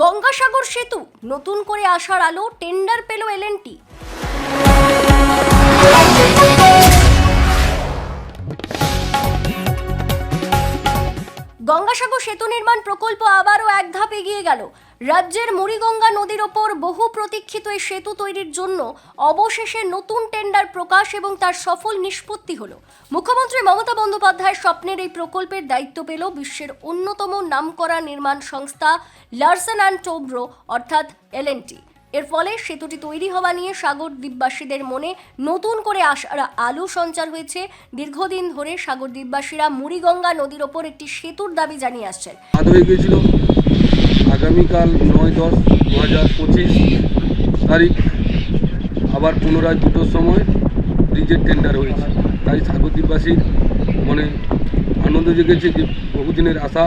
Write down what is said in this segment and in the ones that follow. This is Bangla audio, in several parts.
গঙ্গাসাগর সেতু নতুন করে আসার আলো, টেন্ডার পেল এলএনটি গঙ্গাসাগর সেতু নির্মাণ প্রকল্প আবারও এক ধাপ এগিয়ে গেল। রাজ্যের মুড়িগঙ্গা নদীর ওপর বহু প্রতীক্ষিত এই সেতু তৈরির জন্য অবশেষে নতুন টেন্ডার প্রকাশ এবং তার সফল নিষ্পত্তি হলো। মুখ্যমন্ত্রী মমতা বন্দ্যোপাধ্যায়ের স্বপ্নের এই প্রকল্পের দায়িত্ব পেল বিশ্বের অন্যতম নামকরা নির্মাণ সংস্থা লার্সন অ্যান্ড টোব্রো, অর্থাৎ এলএনটি এর ফলে সেতুটি তৈরি হওয়া নিয়ে সাগর দ্বীপবাসীদের মনে নতুন করে আসার আলো সঞ্চার হয়েছে। দীর্ঘদিন ধরে সাগর দ্বীপবাসীরা মুড়িগঙ্গা নদীর ওপর একটি সেতুর দাবি জানিয়ে আসছেন। আগামীকাল নয় দশ দু হাজার পঁচিশ তারিখ আবার পুনরায় দুটোর সময় ব্রিজের টেন্ডার হয়েছে। তাই সাগরদ্বীপবাসীর মনে আনন্দ জেগেছে যে বহুদিনের আশা,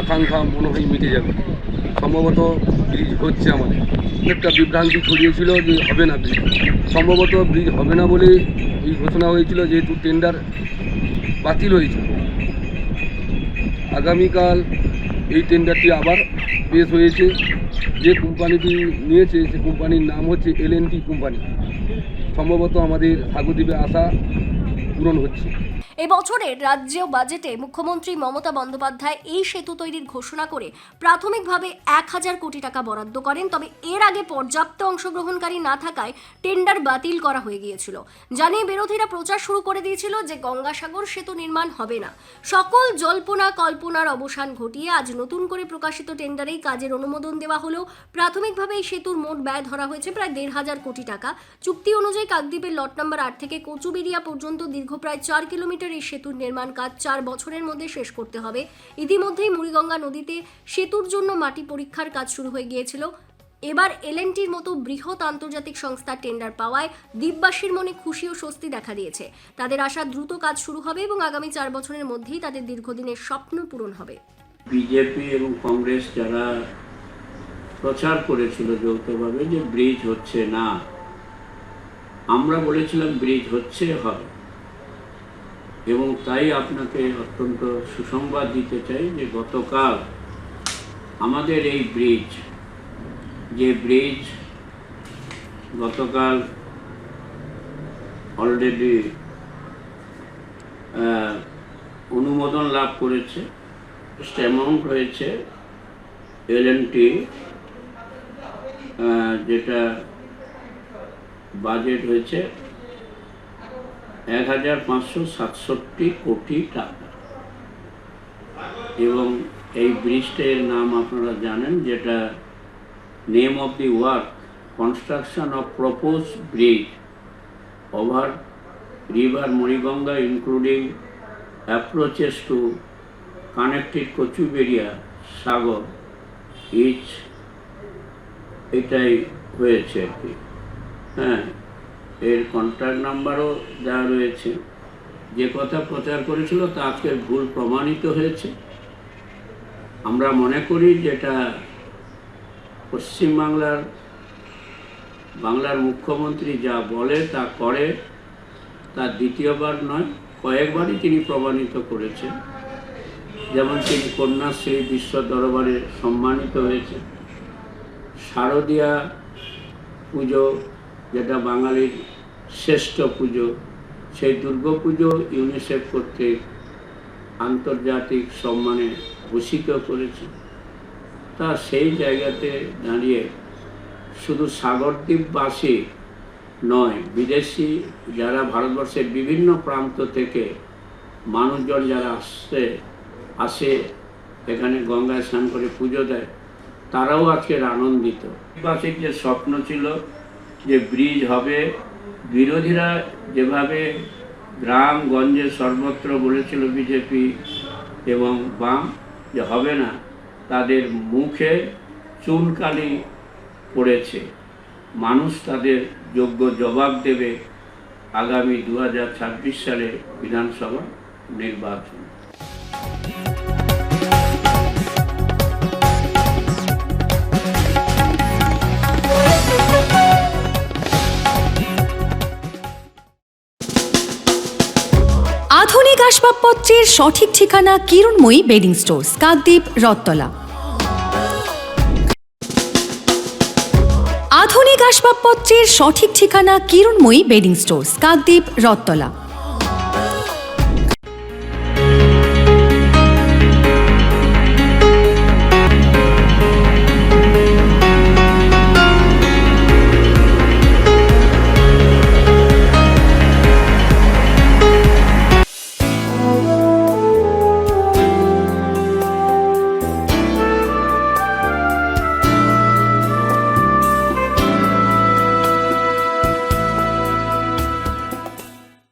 আকাঙ্ক্ষা মনে হয় মিটে যাবে। সম্ভবত ব্রিজ হচ্ছে আমাদের। একটা বিভ্রান্তি ছড়িয়েছিল যে হবে না ব্রিজ। সম্ভবত ব্রিজ হবে না বলে এই ঘোষণা হয়েছিল, যেহেতু টেন্ডার বাতিল হয়েছিল আগামীকাল এই টেন্ডারটি আবার পেশ হয়েছে। যে কোম্পানিটি নিয়েছে, সে কোম্পানির নাম হচ্ছে এল কোম্পানি সম্ভবত আমাদের সাগরদ্বীপে আসা পূরণ হচ্ছে। এই বছরের রাজ্য বাজেটে মুখ্যমন্ত্রী মমতা বন্দ্যোপাধ্যায় এই সেতু তৈরির ঘোষণা করে প্রাথমিকভাবে এক হাজার কোটি টাকা বরাদ্দ করেন, তবে এর আগে পর্যাপ্ত অংশগ্রহণকারী না থাকায় টেন্ডার বাতিল করা হয়ে গিয়েছিল। জানিয়ে বিরোধীরা প্রচার শুরু করে দিয়েছিল যে গঙ্গাসাগর সেতু নির্মাণ হবে না। সকল জল্পনা কল্পনার অবসান ঘটিয়ে আজ নতুন করে প্রকাশিত টেন্ডারেই কাজের অনুমোদন দেওয়া হলেও প্রাথমিকভাবে এই সেতুর মোট ব্যয় ধরা হয়েছে প্রায় দেড় হাজার কোটি টাকা। চুক্তি অনুযায়ী কাকদ্বীপের লট নম্বর আট থেকে কচুবেরিয়া পর্যন্ত দীর্ঘ প্রায় চার কিলোমিটার এই সেতুর নির্মাণ কাজ চার বছরের মধ্যে শেষ করতে হবে। ইতিমধ্যেই মুড়িগঙ্গা নদীতে সেতুর জন্য মাটি পরীক্ষার কাজ শুরু হয়ে গিয়েছিল। এবার এলএনটির মতো বৃহৎ আন্তর্জাতিক সংস্থা টেন্ডার পাওয়ায় দ্বীপবাসীর মনে খুশি ও স্বস্তি দেখা দিয়েছে। তাদের আশা দ্রুত কাজ শুরু হবে এবং আগামী চার বছরের মধ্যেই তাদের দীর্ঘদিনের স্বপ্ন পূরণ হবে। বিজেপি এবং কংগ্রেস যারা প্রচার করেছিল যৌথভাবে যে ব্রিজ হচ্ছে না, আমরা বলেছিলাম ব্রিজ হচ্ছে হবে। এবং তাই আপনাকে অত্যন্ত সুসংবাদ দিতে চাই যে গতকাল আমাদের এই ব্রিজ, যে ব্রিজ গতকাল অলরেডি অনুমোদন লাভ করেছে অ্যামাউন্ট হয়েছে এলএনটি যেটা বাজেট হয়েছে এক হাজার পাঁচশো সাতষট্টি কোটি টাকা। এবং এই ব্রিজটার নাম আপনারা জানেন, যেটা name of the work construction of propose bridge over river Muriganga including approaches to connected Kachuberia Sagar each এটাই হয়েছে আর কি। হ্যাঁ এর কন্ট্যাক্ট নাম্বারও দেওয়া রয়েছে, যে কথা প্রচার করেছিল তা আজকে ভুল প্রমাণিত হয়েছে। আমরা মনে করি যেটা পশ্চিমবাংলার, বাংলার মুখ্যমন্ত্রী যা বলে তা করে, তা দ্বিতীয়বার নয়, কয়েকবারই তিনি প্রমাণিত করেছেন। যেমন তিনি কন্যাশ্রী বিশ্ব দরবারে সম্মানিত হয়েছে। শারদীয়া পুজো, যেটা বাঙালির শ্রেষ্ঠ পুজো, সেই দুর্গাপুজো ইউনিসেফ কর্তৃক আন্তর্জাতিক সম্মানে ভূষিত করেছে। তা সেই জায়গাতে দাঁড়িয়ে শুধু সাগরদ্বীপবাসী নয়, বিদেশি যারা ভারতবর্ষের বিভিন্ন প্রান্ত থেকে মানুষজন যারা আসছে, আসে, এখানে গঙ্গায় স্নান করে পুজো দেয়, তারাও আজকের আনন্দিত। বাসিক যে স্বপ্ন ছিল যে ব্রিজ হবে বিরোধীরা যেভাবে গ্রাম গঞ্জে সর্বত্র বলেছিল বিজেপি এবং বাম যে হবে না, তাদের মুখে চুনকালি পড়েছে। মানুষ তাদের যোগ্য জবাব দেবে আগামী দু হাজার ছাব্বিশ সালে বিধানসভা নির্বাচন। আসবাবপত্রের সঠিক ঠিকানা কিরণময়ী বেডিং স্টোর কাকদ্বীপ রত্তলা আধুনিক আসবাবপত্রের সঠিক ঠিকানা কিরণময়ী বেডিং স্টোর কাকদ্বীপ রত্তলা